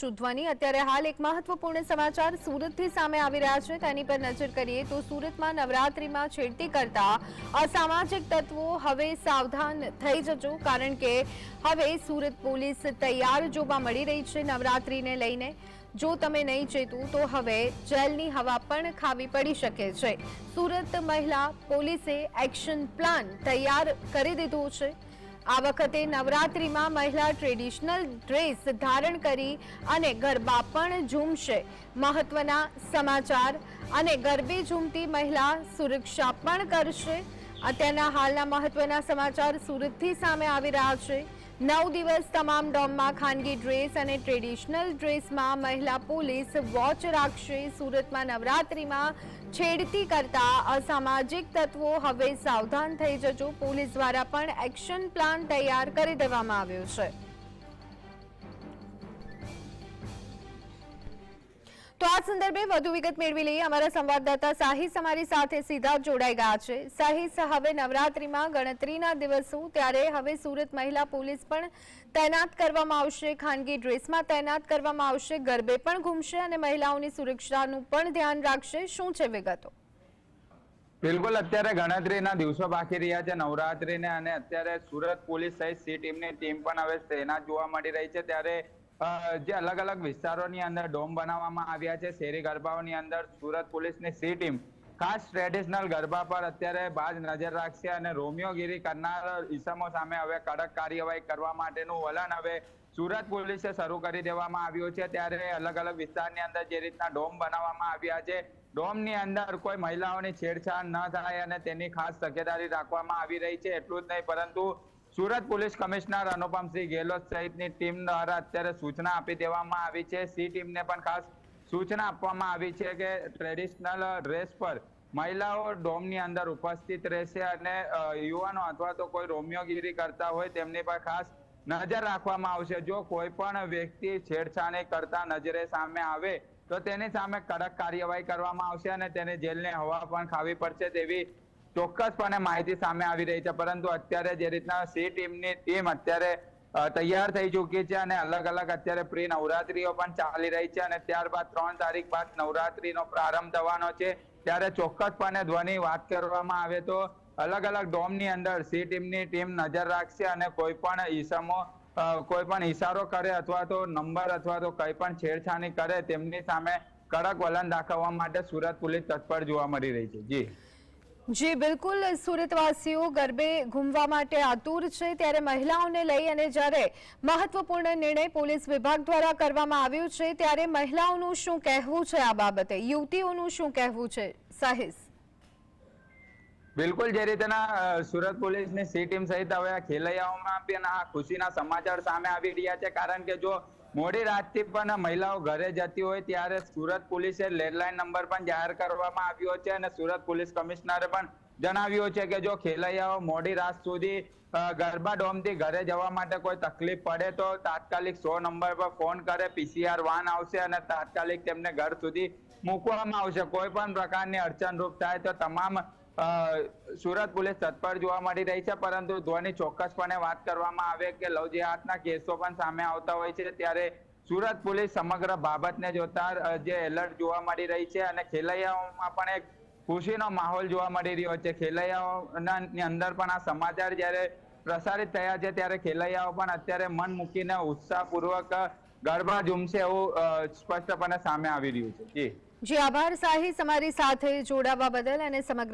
ધ્વનિ. અત્યારે હાલ એક મહત્વપૂર્ણ સમાચાર સુરતથી સામે આવી રહ્યા છે. તેની પર નજર કરીએ તો સુરતમાં નવરાત્રિમાં છેડતી કરતા અસામાજિક તત્વો હવે સાવધાન થઈ જજો, કારણ કે હવે સુરત પોલીસ તૈયાર જોવા મળી રહી છે નવરાત્રિને લઈને. જો તમે નહીં ચેતું તો હવે જેલની હવા પણ ખાવી પડી શકે છે. સુરત મહિલા પોલીસે એક્શન પ્લાન તૈયાર કરી દીધો છે. આ વખતે નવરાત્રિમાં મહિલા ટ્રેડિશનલ ડ્રેસ ધારણ કરી અને ગરબા પણ ઝૂમશે. મહત્વના સમાચાર, અને ગરબે ઝૂમતી મહિલા સુરક્ષા પણ કરશે. અત્યારના હાલના મહત્વના સમાચાર સુરતથી સામે આવી રહ્યા છે. નવ દિવસ તમામ ડોમમાં ખાનગી ડ્રેસ અને ટ્રેડિશનલ ડ્રેસમાં મહિલા પોલીસ વોચ રાખશે. સુરતમાં નવરાત્રિમાં છેડતી કરતા અસામાજિક તત્વો હવે સાવધાન થઈ જજો. પોલીસ દ્વારા પણ એક્શન પ્લાન તૈયાર કરી દેવામાં આવ્યો છે. તો આ સંદર્ભે વધુ વિગત મેળવી લઈએ. અમારા સંવાદદાતા સાહિસ અમારી સાથે સીધા જોડાઈ ગયા છે. સાહિસ હવે નવરાત્રિમાં ગણતરીના દિવસો, ત્યારે હવે સુરત મહિલા પોલીસ પણ તૈનાત કરવામાં આવશે. ખાનગી ડ્રેસમાં તૈનાત કરવામાં આવશે. ગરબે પણ ઘૂમશે અને મહિલાઓની સુરક્ષાનું પણ ધ્યાન રાખશે. શું છે વિગતો? બિલકુલ, અત્યારે ગણતરીના દિવસો બાકી રહ્યા છે. નવરાત્રીને અને અત્યારે સુરત પોલીસ સહિત સી ટીમની ટીમ પણ હવે તૈનાત જોવા મળી રહી છે. ત્યારે જે અલગ અલગ વિસ્તારોની અંદર ડોમ બનાવવામાં આવ્યા છે, શેરી ગરબાઓની અંદર સુરત પોલીસની સી ટીમ ખાસ ટ્રેડિશનલ ગરબા પર અત્યારે બાજ નજર રાખશે અને રોમિયોગીરી કરનાર ઈસમો સામે હવે કડક કાર્યવાહી કરવા માટેનું વલણ હવે સુરત પોલીસે શરૂ કરી દેવામાં આવ્યું છે. ત્યારે અલગ અલગ વિસ્તારની અંદર જે રીતના ડોમ બનાવવામાં આવ્યા છે, ડોમની અંદર કોઈ મહિલાઓની છેડછાડ ન થાય અને તેની ખાસ તકેદારી રાખવામાં આવી રહી છે. એટલું જ નહીં, પરંતુ સુરત પોલીસ કમિશનર અનુપમસિંહ ગેહલોત સહિતની ટીમ દ્વારા અત્યારે સૂચના આપી દેવામાં આવી છે. સી ટીમને પણ ખાસ સૂચના આપવામાં આવી છે કે ટ્રેડિશનલ ડ્રેસ પર મહિલાઓ ડોમની અંદર ઉપસ્થિત રહેશે અને યુવાનો અથવા તો કોઈ રોમિયોગીરી કરતા હોય તેમની પર ખાસ નજર રાખવામાં આવશે. જો કોઈ પણ વ્યક્તિ છેડછાણી કરતા નજરે સામે આવે, તો તેની સામે કડક કાર્યવાહી કરવામાં આવશે અને તેને જેલને હવા પણ ખાવી પડશે તેવી ચોક્કસપણે માહિતી સામે આવી રહી છે, પરંતુ અત્યારે જે રીતના સી ટીમની ટીમ અત્યારે તૈયાર થઈ ચૂકી છે અને અલગ અલગ અત્યારે પ્રી નવરાત્રીઓ પણ ચાલી રહી છે અને ત્યારબાદ ત્રણ તારીખ બાદ નવરાત્રીનો પ્રારંભ થવાનો છે. ત્યારે ચોક્કસપણે ધ્વની વાત કરવામાં આવે તો અલગ અલગ ડોમની અંદર સી ટીમની ટીમ નજર રાખશે અને કોઈ પણ ઈસમો કોઈ પણ ઈશારો કરે અથવા તો નંબર અથવા તો કઈ પણ છેડછાણી કરે, તેમની સામે કડક વલણ દાખવવા માટે સુરત પોલીસ તત્પર જોવા મળી રહી છે. જી. જી, બિલકુલ. સુરતવાસીઓ ગરબે ઘૂમવા માટે આતુર છે. ત્યારે મહિલાઓને લઈ અને જ્યારે મહત્વપૂર્ણ નિર્ણય પોલીસ વિભાગ દ્વારા કરવામાં આવ્યો છે, ત્યારે મહિલાઓનું શું કહેવું છે આ બાબતે? યુવતીઓનું શું કહેવું છે? સાહિસ. બિલકુલ, જે રીતના સુરત પોલીસની સી ટીમ સહિત હવે ખેલૈયાઓમાં આ ખુશીના સમાચાર સામે આવી રહ્યા છે. કારણ કે જો મોડી રાતથી પણ મહિલાઓ ઘરે જતી હોય ત્યારે સુરત પોલીસે લેન્ડલાઇન નંબર પણ જાહેર કરવામાં આવ્યો છે અને સુરત પોલીસ કમિશનરે પણ જણાવ્યું છે કે જો ખેલૈયાઓ મોડી રાત સુધી ગરબા ડોમથી ઘરે જવા માટે કોઈ તકલીફ પડે તો તાત્કાલિક સો નંબર પર ફોન કરે પીસીઆર વાન આવશે અને તાત્કાલિક તેમને ઘર સુધી મૂકવામાં આવશે. કોઈ પણ પ્રકારની અડચણરૂપ થાય તો તમામ સુરત પોલીસ તત્પર જોવા મળી રહી છે, પરંતુ ધોની ચોક્કસપણે વાત કરવામાં આવે કે લવ જેહાદના કેસો પણ સામે આવતા હોય છે, ત્યારે સુરત પોલીસ સમગ્ર બાબતને જોતા જે એલર્ટ જોવા મળી રહી છે અને ખેલૈયાઓમાં પણ એક ખુશીનો માહોલ જોવા મળી રહ્યો છે. ખેલૈયાઓના અંદર પણ આ સમાચાર જ્યારે પ્રસારિત થયા છે, ત્યારે ખેલૈયાઓ પણ અત્યારે મન મૂકીને ઉત્સાહપૂર્વક ગરબા ઝૂમશે એવું સ્પષ્ટપણે સામે આવી રહ્યું છે. જી. જી, આભાર સાહિસ અમારી સાથે જોડાવા બદલ અને સમગ્ર